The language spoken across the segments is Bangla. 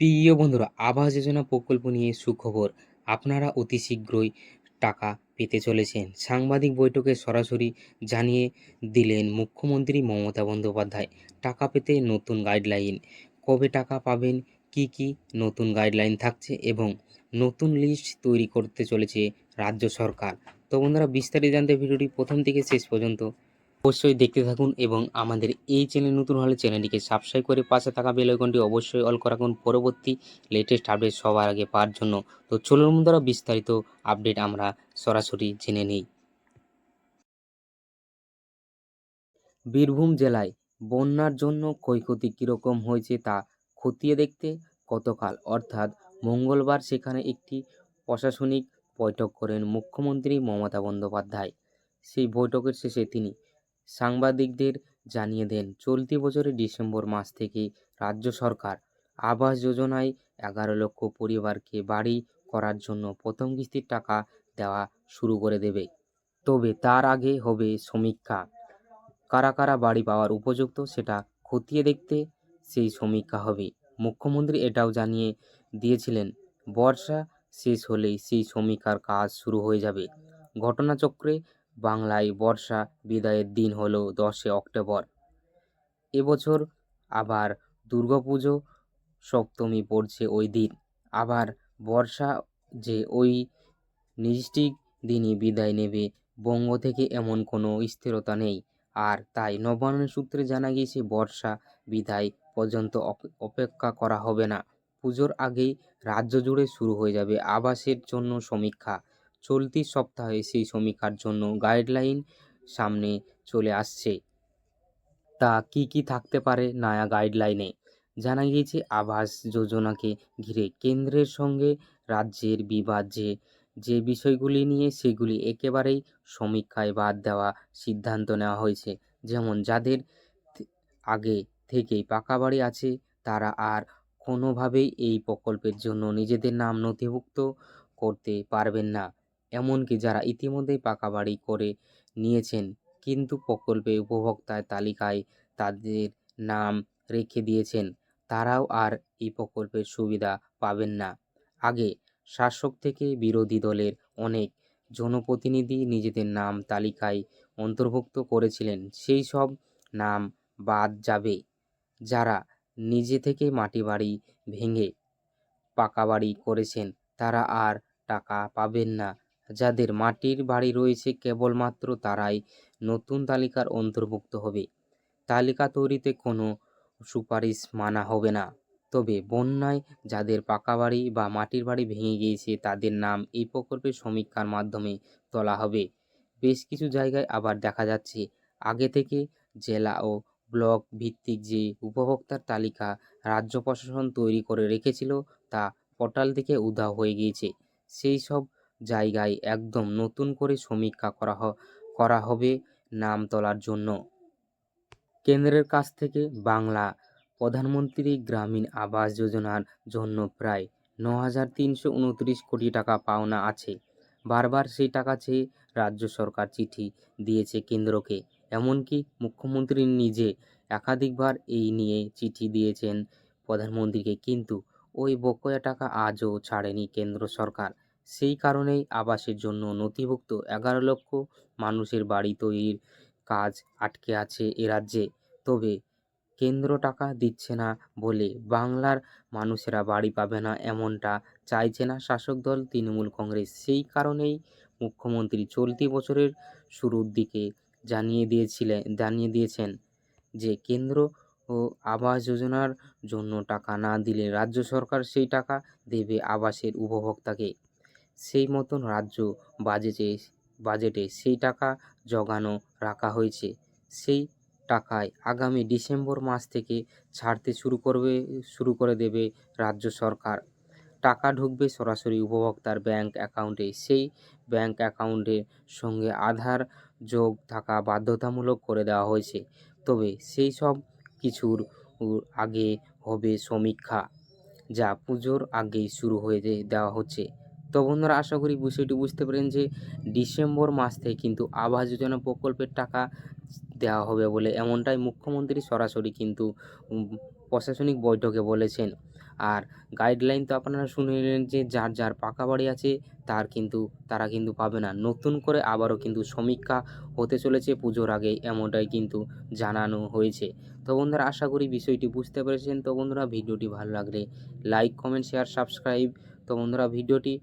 প্রিয় বন্ধুরা, আবাস যোজনা প্রকল্প নিয়ে সুখবর। আপনারা অতি শীঘ্রই টাকা পেতে চলেছেন। সাংবাদিক বৈঠকে সরাসরি জানিয়ে দিলেন মুখ্যমন্ত্রী মমতা বন্দ্যোপাধ্যায়, টাকা পেতে নতুন গাইডলাইন। কবে টাকা পাবেন, কি কি নতুন গাইডলাইন থাকছে এবং নতুন লিস্ট তৈরি করতে চলেছে রাজ্য সরকার? তো বন্ধুরা, বিস্তারিত জানতে ভিডিওটি প্রথম থেকে শেষ পর্যন্ত অবশ্যই দেখতে থাকুন এবং আমাদের এই চ্যানেল নতুন হলে চ্যানেলটিকে সাবস্ক্রাইব করে পাশে থাকা বেল আইকনটি অবশ্যই অল করে রাখুন পরবর্তী লেটেস্ট আপডেট সবার আগে পাওয়ার জন্য। তো চলুন বন্ধুরা, বিস্তারিত আপডেট আমরা সরাসরি জেনে নিই। বীরভূম জেলায় বন্যার জন্য ক্ষয়ক্ষতি কীরকম হয়েছে তা খতিয়ে দেখতে গতকাল, অর্থাৎ মঙ্গলবার সেখানে একটি প্রশাসনিক বৈঠক করেন মুখ্যমন্ত্রী মমতা বন্দ্যোপাধ্যায়। সেই বৈঠকের শেষে তিনি সাংবাদিকদের জানিয়ে দেন, চলতি বছরের ডিসেম্বর মাস থেকে রাজ্য সরকার আবাস যোজনায় এগারো লক্ষ পরিবারকে বাড়ি করার জন্য প্রথম কিস্তির টাকা দেওয়া শুরু করে দেবে। তবে তার আগে হবে সমীক্ষা কারা কারা বাড়ি পাওয়ার উপযুক্ত সেটা খতিয়ে দেখতে সেই সমীক্ষা হবে। মুখ্যমন্ত্রী এটাও জানিয়ে দিয়েছিলেন, বর্ষা শেষ হলেই সেই সমীক্ষার কাজ শুরু হয়ে যাবে। ঘটনাচক্রে বাংলায় বর্ষা বিদায়ের দিন হলো দশে অক্টোবর। এবছর আবার দুর্গাপুজো, সপ্তমী পড়ছে ওই দিন। আবার বর্ষা যে ওই নির্দিষ্ট দিনই বিদায় নেবে, বঙ্গ থেকে এমন কোনো স্থিরতা নেই। আর তাই নবান্ন সূত্রে জানা গিয়েছে, বর্ষা বিদায় পর্যন্ত অপ- অপেক্ষা করা হবে না। পুজোর আগেই রাজ্য জুড়ে শুরু হয়ে যাবে আবাসের জন্য সমীক্ষা। চলতি সপ্তাহে সেই সমীক্ষার জন্য গাইডলাইন সামনে চলে আসছে। তা কি কি থাকতে পারে নয়া গাইডলাইনে জানা গিয়েছে, আবাস যোজনাকে ঘিরে কেন্দ্রের সঙ্গে রাজ্যের বিবাদ যে যে বিষয়গুলি নিয়ে সেগুলি একেবারেই সমীক্ষায় বাদ দেওয়া সিদ্ধান্ত নেওয়া হয়েছে। যেমন যাদের আগে থেকেই পাকা বাড়ি আছে, তারা আর কোনোভাবেই এই প্রকল্পের জন্য নিজেদের নাম নথিভুক্ত করতে পারবেন না। এমনকি যারা ইতিমধ্যেই পাকা বাড়ি করে নিয়েছেন কিন্তু প্রকল্পে উপভোক্তার তালিকায় তাদের নাম রেখে দিয়েছেন, তারাও আর এই প্রকল্পের সুবিধা পাবেন না। আগে শাসক থেকে বিরোধী দলের অনেক জনপ্রতিনিধি নিজেদের নাম তালিকায় অন্তর্ভুক্ত করেছিলেন, সেই সব নাম বাদ যাবে। যারা নিজে থেকে মাটি বাড়ি ভেঙে পাকা বাড়ি করেছেন, তারা আর টাকা পাবেন না। যাদের মাটির বাড়ি রয়েছে কেবলমাত্র তারাই নতুন তালিকার অন্তর্ভুক্ত হবে। তালিকা তৈরিতে কোনো সুপারিশ মানা হবে না। তবে বন্যায় যাদের পাকা বাড়ি বা মাটির বাড়ি ভেঙে গিয়েছে, তাদের নাম এই প্রকল্পের সমীক্ষার মাধ্যমে তোলা হবে। বেশ কিছু জায়গায় আবার দেখা যাচ্ছে, আগে থেকে জেলা ও ব্লক ভিত্তিক যে উপভোক্তার তালিকা রাজ্য প্রশাসন তৈরি করে রেখেছিল, তা পোর্টাল থেকে উধাও হয়ে গিয়েছে। সেই সব জায়গায় একদম নতুন করে সমীক্ষা করা করা হবে নাম তোলার জন্য। কেন্দ্রের কাছ থেকে বাংলা প্রধানমন্ত্রী গ্রামীণ আবাস যোজনার জন্য প্রায় ন হাজার তিনশো উনত্রিশ কোটি টাকা পাওনা আছে। বারবার সেই টাকা চেয়ে রাজ্য সরকার চিঠি দিয়েছে কেন্দ্রকে। এমনকি মুখ্যমন্ত্রী নিজে একাধিকবার এই নিয়ে চিঠি দিয়েছেন প্রধানমন্ত্রীকে। কিন্তু ওই বকেয়া টাকা আজও ছাড়েনি কেন্দ্র সরকার। সেই কারণেই আবাসের জন্য নথিভুক্ত এগারো লক্ষ মানুষের বাড়ি তৈরির কাজ আটকে আছে এ রাজ্যে। তবে কেন্দ্র টাকা দিচ্ছে না বলে বাংলার মানুষেরা বাড়ি পাবে না এমনটা চাইছে না শাসক দল তৃণমূল কংগ্রেস। সেই কারণেই মুখ্যমন্ত্রী চলতি বছরের শুরুর দিকে জানিয়ে দিয়েছিলেন জানিয়ে দিয়েছেন যে কেন্দ্র ও আবাস যোজনার জন্য টাকা না দিলে রাজ্য সরকার সেই টাকা দেবে আবাসের উপভোক্তাকে। সেই মতন রাজ্য বাজেটে বাজেটে সেই টাকা জোগানো রাখা হয়েছে। সেই টাকায় আগামী ডিসেম্বর মাস থেকে ছাড়তে শুরু করবে, শুরু করে দেবে রাজ্য সরকার। টাকা ঢুকবে সরাসরি উপভোক্তার ব্যাংক অ্যাকাউন্টে। সেই ব্যাংক অ্যাকাউন্টের সঙ্গে আধার যোগ থাকা বাধ্যতামূলক করে দেওয়া হয়েছে। তবে সেই সব কিছুর আগে হবে সমীক্ষা, যা পুজোর আগেই শুরু হয়ে দেওয়া হচ্ছে। তো বন্ধুরা আশা করি বিষয়টি বুঝতে পারেন যে ডিসেম্বর মাস থেকে কিন্তু আবাস যোজনা প্রকল্পের টাকা দেওয়া হবে বলে এমনটাই মুখ্যমন্ত্রী সরাসরি কিন্তু প্রশাসনিক বৈঠকে বলেছেন। আর গাইডলাইন তো আপনারা শুনে নিলেন যে যার যার পাকা বাড়ি আছে, তার কিন্তু, তারা কিন্তু পাবে না। নতুন করে আবারও কিন্তু সমীক্ষা হতে চলেছে পুজোর আগে, এমনটাই কিন্তু জানানো হয়েছে। তো বন্ধুরা, আশা করি বিষয়টি বুঝতে পেরেছেন। তো বন্ধুরা, ভিডিওটি ভালো লাগলে লাইক কমেন্ট শেয়ার সাবস্ক্রাইব তো বন্ধুরা, ভিডিওটি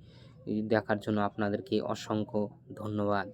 দেখার জন্য আপনাদেরকে অসংখ্য ধন্যবাদ।